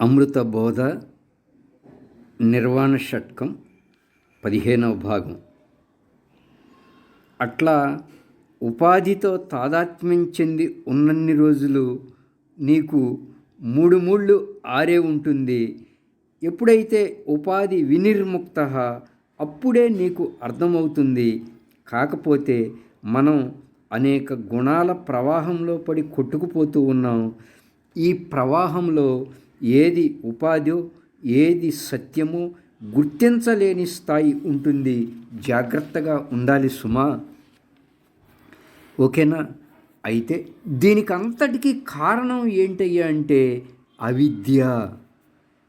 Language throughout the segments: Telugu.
అమృత బోధ నిర్వాణ షట్కం పదిహేనవ భాగం. అట్లా ఉపాధితో తాదాత్మ్యం చెంది ఉన్నన్ని రోజులు నీకు మూడు మూళ్ళు ఆరే ఉంటుంది. ఎప్పుడైతే ఉపాధి వినిర్ముక్త అప్పుడే నీకు అర్థమవుతుంది. కాకపోతే మనం అనేక గుణాల ప్రవాహంలో పడి కొట్టుకుపోతూ ఉన్నాం. ఈ ప్రవాహంలో ఏది ఉపాధి ఏది సత్యమో గుర్తించలేని స్థాయి ఉంటుంది. జాగ్రత్తగా ఉండాలి సుమా. ఓకేనా? అయితే దీనికి అంతటికీ కారణం ఏంటయ్యా అంటే అవిద్య.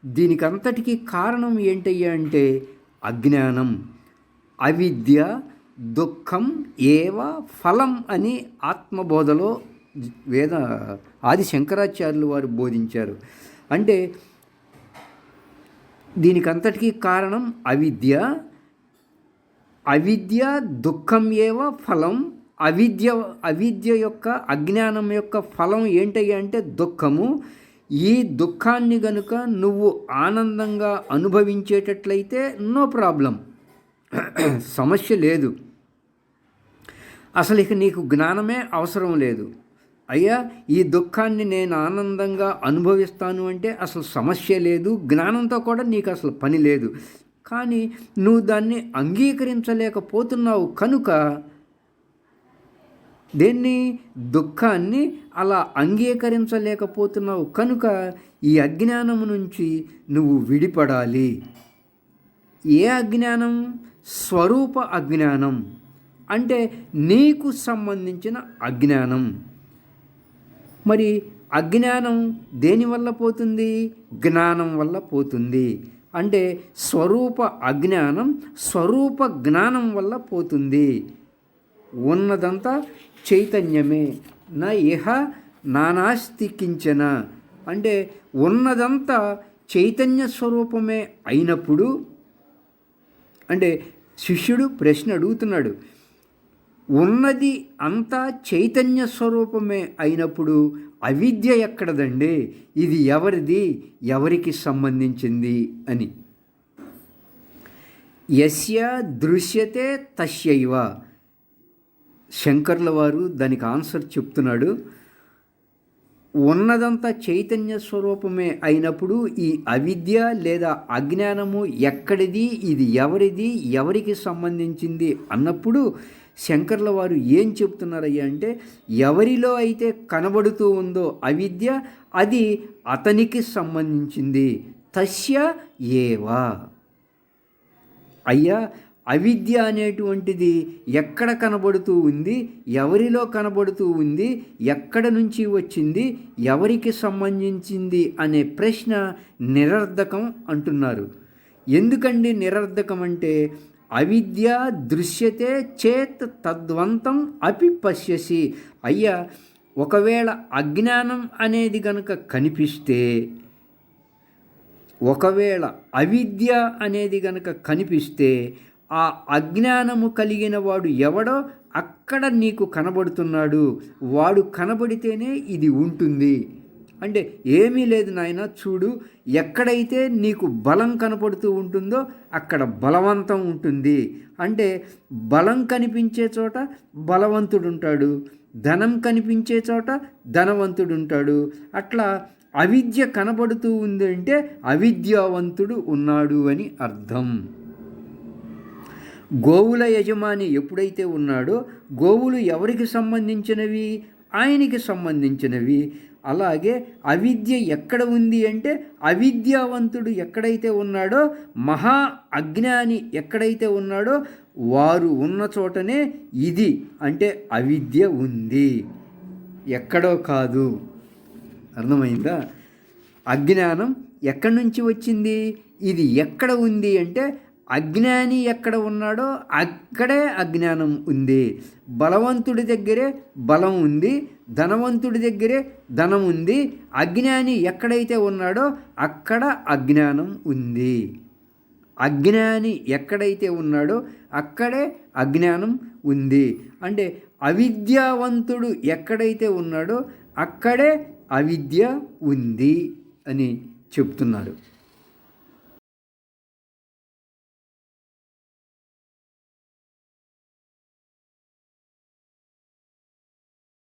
దీనికి అంతటికీ కారణం ఏంటయ్యా అంటే అజ్ఞానం. అవిద్య దుఃఖం ఏవ ఫలం అని ఆత్మబోధలో వేద ఆది శంకరాచార్యులు వారు బోధించారు. అంటే దీనికంతటికీ కారణం అవిద్య. అవిద్య దుఃఖం ఏవ ఫలం. అవిద్య అవిద్య యొక్క అజ్ఞానం యొక్క ఫలం ఏంటయ్యా అంటే దుఃఖము. ఈ దుఃఖాన్ని గనుక నువ్వు ఆనందంగా అనుభవించేటట్లయితే నో ప్రాబ్లం. సమస్య లేదు. అసలు ఇక నీకు జ్ఞానమే అవసరం లేదు. అయ్యా ఈ దుఃఖాన్ని నేను ఆనందంగా అనుభవిస్తాను అంటే అసలు సమస్య లేదు. జ్ఞానంతో కూడా నీకు అసలు పని లేదు. కానీ నువ్వు దాన్ని అంగీకరించలేకపోతున్నావు కనుక దేన్ని? దుఃఖాన్ని అలా అంగీకరించలేకపోతున్నావు కనుక ఈ అజ్ఞానము నుంచి నువ్వు విడిపడాలి. ఏ అజ్ఞానం? స్వరూప అజ్ఞానం అంటే నీకు సంబంధించిన అజ్ఞానం. మరి అజ్ఞానం దేనివల్ల పోతుంది? జ్ఞానం వల్ల పోతుంది. అంటే స్వరూప అజ్ఞానం స్వరూప జ్ఞానం వల్ల పోతుంది. ఉన్నదంతా చైతన్యమే. నా ఇహ నానాస్తి కించన. అంటే ఉన్నదంతా చైతన్య స్వరూపమే అయినప్పుడు అంటే శిష్యుడు ప్రశ్న అడుగుతున్నాడు ఉన్నది అంతా చైతన్య స్వరూపమే అయినప్పుడు అవిద్య ఎక్కడదండి? ఇది ఎవరిది? ఎవరికి సంబంధించింది? అని. యస్య దృశ్యతే తస్యైవ. శంకర్ల వారు దానికి ఆన్సర్ చెప్తున్నాడు ఉన్నదంతా చైతన్య స్వరూపమే అయినప్పుడు ఈ అవిద్య లేదా అజ్ఞానము ఎక్కడిది ఇది ఎవరిది ఎవరికి సంబంధించింది అన్నప్పుడు శంకర్ల వారు ఏం చెప్తున్నారయ్యా అంటే ఎవరిలో అయితే కనబడుతూ ఉందో అవిద్య అది అతనికి సంబంధించింది. తస్య ఏవా. అయ్యా అవిద్య అనేటువంటిది ఎక్కడ కనబడుతూ ఉంది? ఎవరిలో కనబడుతూ ఉంది? ఎక్కడ నుంచి వచ్చింది? ఎవరికి సంబంధించింది అనే ప్రశ్న నిరర్ధకం అంటున్నారు. ఎందుకండి నిరర్ధకం అంటే అవిద్య దృశ్యతే చేత్ తద్వంతం అపి పశ్యసి. అయ్యా ఒకవేళ అజ్ఞానం అనేది గనక కనిపిస్తే ఒకవేళ అవిద్య అనేది గనక కనిపిస్తే ఆ అజ్ఞానము కలిగిన వాడు ఎవడో అక్కడ నీకు కనబడుతున్నాడు. వాడు కనబడితేనే ఇది ఉంటుంది. అంటే ఏమీ లేదు నాయన చూడు ఎక్కడైతే నీకు బలం కనపడుతూ ఉంటుందో అక్కడ బలవంతం ఉంటుంది. అంటే బలం కనిపించే చోట బలవంతుడు ఉంటాడు ధనం కనిపించే చోట ధనవంతుడు ఉంటాడు అట్లా అవిద్య కనబడుతూ ఉంది అంటే అవిద్యావంతుడు ఉన్నాడు అని అర్థం. గోవుల యజమాని ఎప్పుడైతే ఉన్నాడో గోవులు ఎవరికి సంబంధించినవి? ఆయనకి సంబంధించినవి. అలాగే అవిద్య ఎక్కడ ఉంది అంటే అవిద్యావంతుడు ఎక్కడైతే ఉన్నాడో మహా అజ్ఞాని ఎక్కడైతే ఉన్నాడో వారు ఉన్న చోటనే ఇది. అంటే అవిద్య ఉంది. ఎక్కడో కాదు. అర్థమైందా? అజ్ఞానం ఎక్కడి నుంచి వచ్చింది? ఇది ఎక్కడ ఉంది అంటే అజ్ఞాని ఎక్కడ ఉన్నాడో అక్కడే అజ్ఞానం ఉంది. బలవంతుడి దగ్గరే బలం ఉంది. ధనవంతుడి దగ్గరే ధనం ఉంది. అజ్ఞాని ఎక్కడైతే ఉన్నాడో అక్కడ అజ్ఞానం ఉంది. అజ్ఞాని ఎక్కడైతే ఉన్నాడో అక్కడే అజ్ఞానం ఉంది. అంటే అవిద్యావంతుడు ఎక్కడైతే ఉన్నాడో అక్కడే అవిద్య ఉంది అని చెప్తున్నారు.